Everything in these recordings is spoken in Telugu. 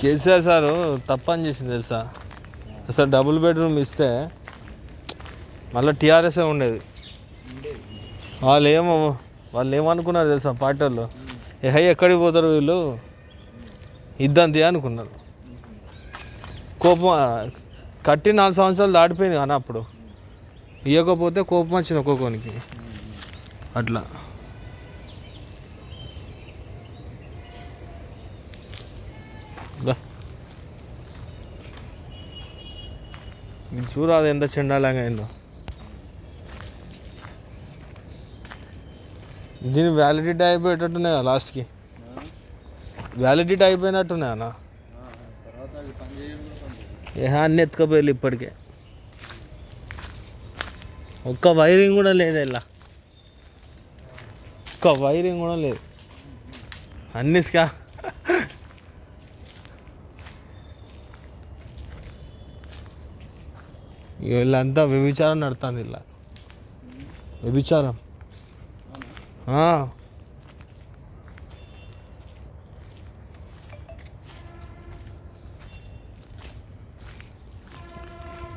కేసీఆర్ సారు తప్పని చేసింది తెలుసా? అసలు డబుల్ బెడ్రూమ్ ఇస్తే మళ్ళీ టీఆర్ఎస్ఏ ఉండేది. వాళ్ళు ఏమో వాళ్ళు ఏమనుకున్నారు తెలుసా పార్టీ వాళ్ళు ఏ హై ఎక్కడికి పోతారు వీళ్ళు? ఇద్దంతి అనుకున్నారు. కోపం కట్టి నాలుగు సంవత్సరాలు దాటిపోయింది కానీ అప్పుడు. ఇవ్వకపోతే కోపం వచ్చింది ఒక్కొక్కనికి. అట్లా. ఇది చూడు అది ఎంత చెండాలంగా అయిందో. దీని వ్యాలిడిటీ అయిపోయేటట్టున్నాయి కదా లాస్ట్కి వ్యాలిడిటీ అయిపోయినట్టున్నాయి అన్న తర్వాత ఏ అన్ని ఎత్తుకపోయారు ఇప్పటికే. ఒక్క వైరింగ్ కూడా లేదు ఇలా. ఒక్క వైరింగ్ కూడా లేదు. అన్ని స్కా వీళ్ళంతా వ్యభిచారం నడుతుంది ఇలా. వ్యభిచారం. ఆ.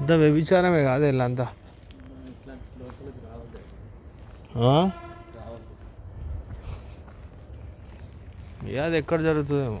ఇంత వ్యభిచారమే కాదు వీళ్ళంతా. ఏ అది ఎక్కడ జరుగుతుందేమో.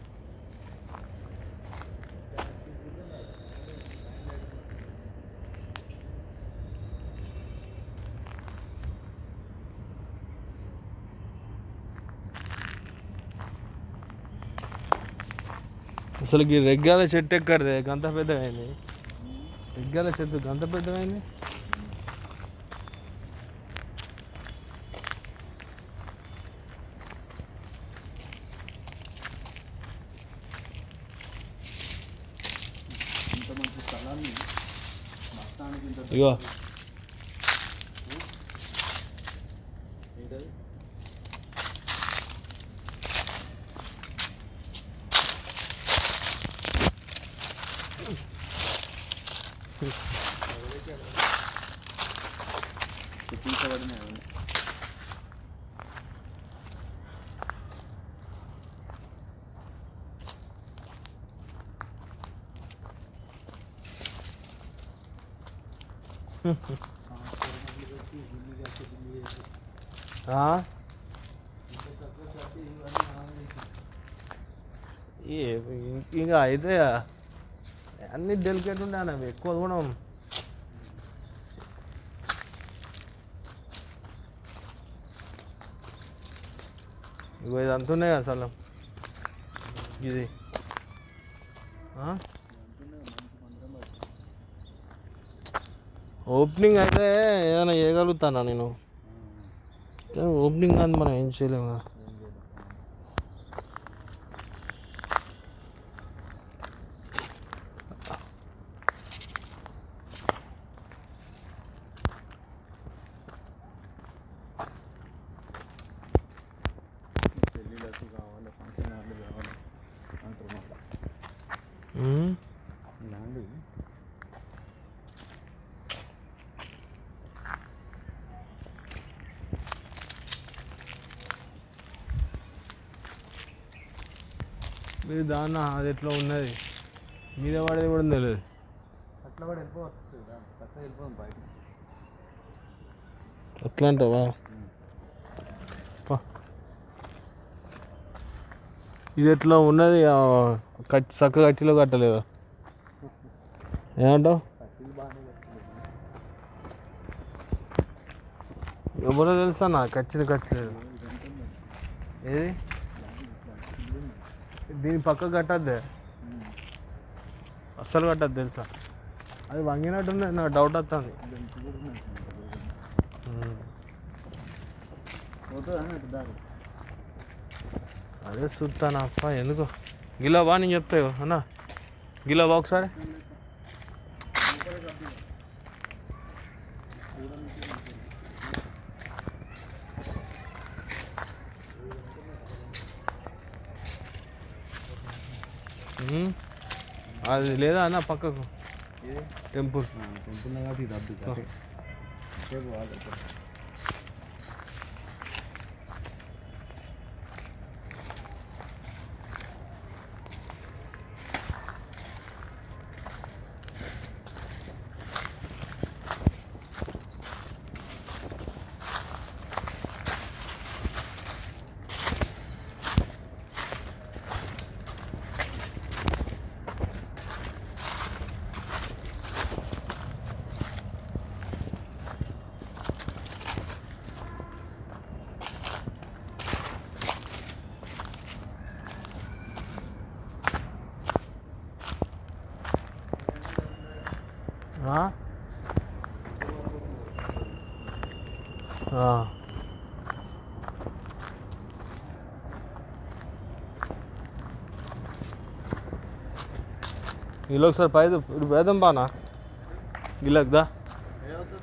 అసలు ఈ రెగ్గాల చెట్టు ఎక్కడిదే? గంత పెద్దగా అయింది రెగ్గాల చెట్టు గంత ఇంత ఇగో. చూపించబడిన ఆ? ఏ ఇంకా అయితే అన్ని డెలికేట్ ఉండే అవి ఎక్కువ కూడా ఇగో ఇది అంతున్నాయి అసలు ఇది? ఓపెనింగ్ అయితే ఏదైనా చేయగలుగుతానా నేను? ఓపెనింగ్ కాదు మనం ఏం చేయలేము కదా. మీరు దాన్న అది ఎట్లా ఉన్నది? మీద పడేది కూడా తెలియదు అట్లా కూడా వెళ్ళిపోవచ్చు బయట ఎట్లా అంటావా. ఇది ఎట్లా ఉన్నది? కట్ చక్క కట్టిలో కట్టలేదు? ఏమంటావు? ఎవరో తెలుసా నా కచ్చిది కట్టలేదు. ఏది? దీని పక్క కట్టద్దే. అస్సలు కట్టద్దు తెలుసా? అది వంగినట్టుంది నాకు డౌట్ వస్తుంది. అదే చూస్తాను అప్ప ఎందుకు? గిలా బా నేను చెప్తాయి అన్న? గిలా బా ఒకసారి? అది లేదా అన్న పక్కకు? టెంపుల్. టెంపుల్ కాబట్టి ఇది అద్దు కట్టే సేపు వాళ్ళు ఆ? ఆ. వీళ్ళు ఒకసారి పైదు ఇప్పుడు వేదం బానా గిల్లక్ దా ఏమవుతుంది